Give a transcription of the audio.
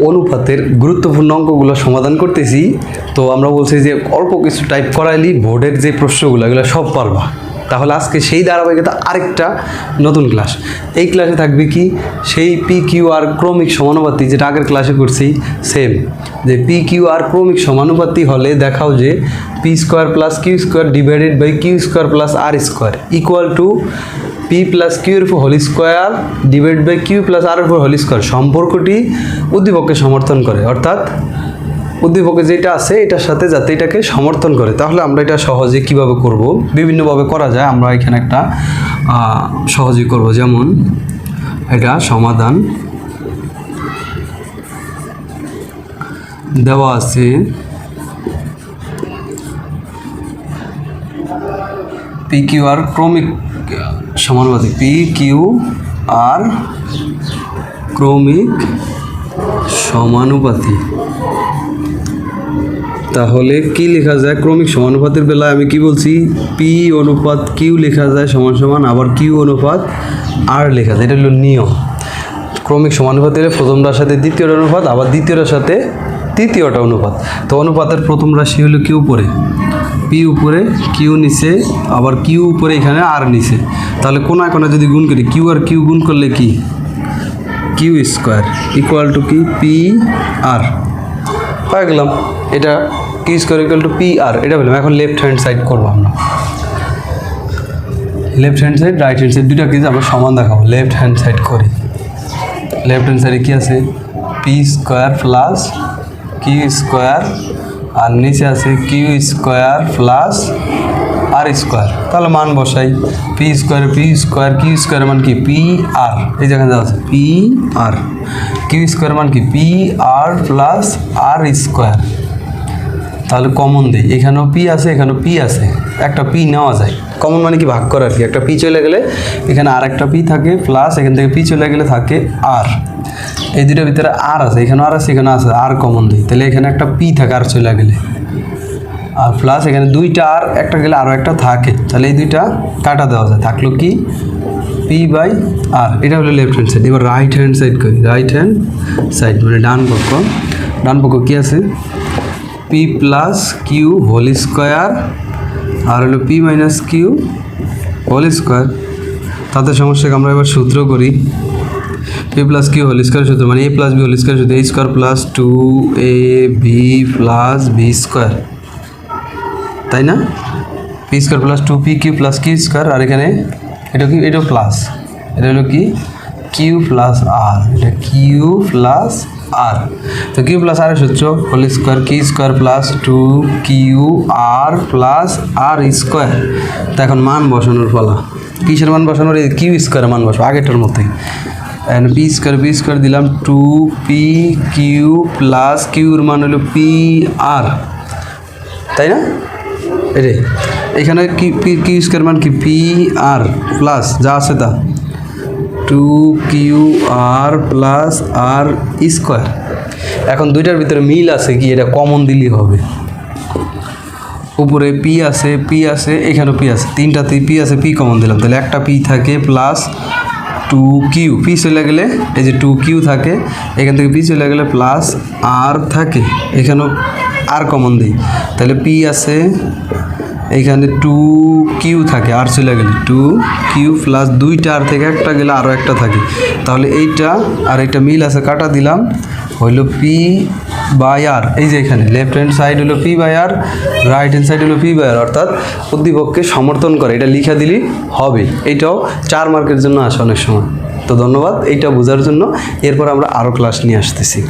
অনুপাতের গুরুত্বপূর্ণ অঙ্কগুলো সমাধান করতেছি। তো আমরা বলছি যে অল্প কিছু টাইপ করাইলি বোর্ডের যে প্রশ্নগুলো, এগুলো সব পারবা। তাহলে আজকে সেই ধারাবাহিকতা আরেকটা নতুন ক্লাস এই ক্লাসে থাকবে কি? সেই পি কিউ আর ক্রমিক সমানুপাতি যেটা আগের ক্লাসে করছি সেম যে পি কিউ আর ক্রমিক সমানুপাতি হলে দেখাও যে P square plus Q square divided by Q square plus R square equal to P plus কিউর উপর whole square divide by Q plus R উপর হোল স্কোয়ার সম্পর্কটি উদ্দীপককে সমর্থন করে। অর্থাৎ উদ্দীপকে যেটা আছে এটার সাথে যাতে এটাকে সমর্থন করে। তাহলে আমরা এটা সহজে কীভাবে করব? বিভিন্নভাবে করা যায় আমরা এখানে একটা আহ, সহজে করব। যেমন এটা সমাধান দেওয়া আছে। পি কিউ আর ক্রমিক সমানুপাতিক পি কিউ আর ক্রমিক সমানুপাতি তাহলে কি লেখা যায়? ক্রমিক সমানুপাতের বেলায় আমি কি বলছি? পি অনুপাত কিউ লেখা যায় সমান সমান, আবার কিউ অনুপাত আর লেখা যায়। এটা হলো নিয়ম। ক্রমিক সমানুপাতের প্রথমটার সাথে দ্বিতীয়টা অনুপাত, আবার দ্বিতীয়টার সাথে তৃতীয়টা অনুপাত। তো অনুপাতের প্রথম রাশি হলো কিউ উপরে। পি উপরে কিউ নিচে, আবার কিউ উপরে, এখানে আর নিচে। তাহলে কোনায় কোনায় যদি গুণ করি কিউ আর কিউ গুণ করলে কি? কিউ স্কোয়ার ইকুয়াল টু কি? পি আর পাই গেলাম। এটা Q square equal to P R এটা বললাম। এখন লেফট হ্যান্ড সাইড করব আমরা। Left hand side right hand side দুটা কিছু আমরা সমান দেখাবো। লেফট হ্যান্ড সাইড করি। লেফট হ্যান্ড সাইডে কী আছে? P square plus Q square আর নিচে আছে Q square plus R square তাহলে মান বসাই। P square P square Q square মান কি? পি আর এই জায়গায় দেওয়া আছে পি আর কিউ স্কোয়ার মান কি? P R plus R square তাহলে কমন দিই। এখানেও পি আছে, এখানেও পি আছে। একটা পি নেওয়া যায়। কমন মানে কি? ভাগ করা আর কি। একটা পি চলে গেলে এখানে আর একটা পি থাকে প্লাস এখান থেকে পি চলে গেলে থাকে আর এই দুটোর ভিতরে আর আছে। এখানে আর আছে এখানে আছে। আর কমন দিই। তাহলে এখানে একটা পি থাকে আর চলে গেলে। আর প্লাস এখানে দুইটা আর একটা গেলে আরও একটা থাকে। তাহলে এই দুইটা কাটা দেওয়া যায়। থাকল কি? পি বাই আর এটা হলো লেফট হ্যান্ড সাইড এবার রাইট হ্যান্ড সাইড করি। রাইট হ্যান্ড সাইড মানে ডান পক্ষ। ডান পক্ষ কী আছে? P plus Q whole square আর হলো P minus Q whole square তাতে সমস্যাকে আমরা এবার সূত্র করি। P plus Q whole square সূত্র মানে A plus B whole square সূত্র। A square plus two A B plus B square তাই না? P square plus two P Q plus Q square আর এখানে এটা কি? এটা প্লাস এটা হলো কি? কিউ প্লাস আর এটা কিউ প্লাস আর তো কিউ প্লাস আর সূত্র whole square Q square plus two Q R plus R square তো এখন মান বসানোর ফলা কিসের মান বসানোর? কিউ স্কোয়ারের মান বসাবো, আগেরটার মতোই। And P square P square দিলাম টু পি কিউ প্লাস কিউর মান হলো পি আর তাই না? এটাই এখানে কি পি কিউ স্কোয়ার মান কি? পি আর প্লাস যা আছে তা। Two Q R plus R square. এখন দুইটার ভিতরে মিল আছে কি? এটা কমন দিলেই হবে। উপরে পি আছে পি আছে, এখানেও পি আছে। তিনটাতেই পি আছে, পি কমন দিলাম। তাহলে একটা পি থাকে প্লাস টু কিউ পি চলে গেলে এই যে টু কিউ থাকে, এখান থেকে পি চলে গেলে প্লাস আর থাকে। এখানেও আর কমন দিই। তাহলে পি আছে এইখানে টু কিউ থাকে, আর চলে গেলে টু কিউ প্লাস দুইটা আর থেকে একটা গেলে আরও একটা থাকে। তাহলে এইটা আর এইটা মিল আছে, কাটা দিলাম, হইল পি বাই আর এই যে এখানে লেফট হ্যান্ড সাইড হলো P by R right hand side হলো পি বাই আর অর্থাৎ উদ্দীপককে সমর্থন করে। এটা লিখে দিলেই হবে। এইটাও চার মার্কের জন্য আসে অনেক সময়। তো ধন্যবাদ, এইটা বোঝার জন্য। এরপর আমরা আরও ক্লাস নিয়ে আসতেছি।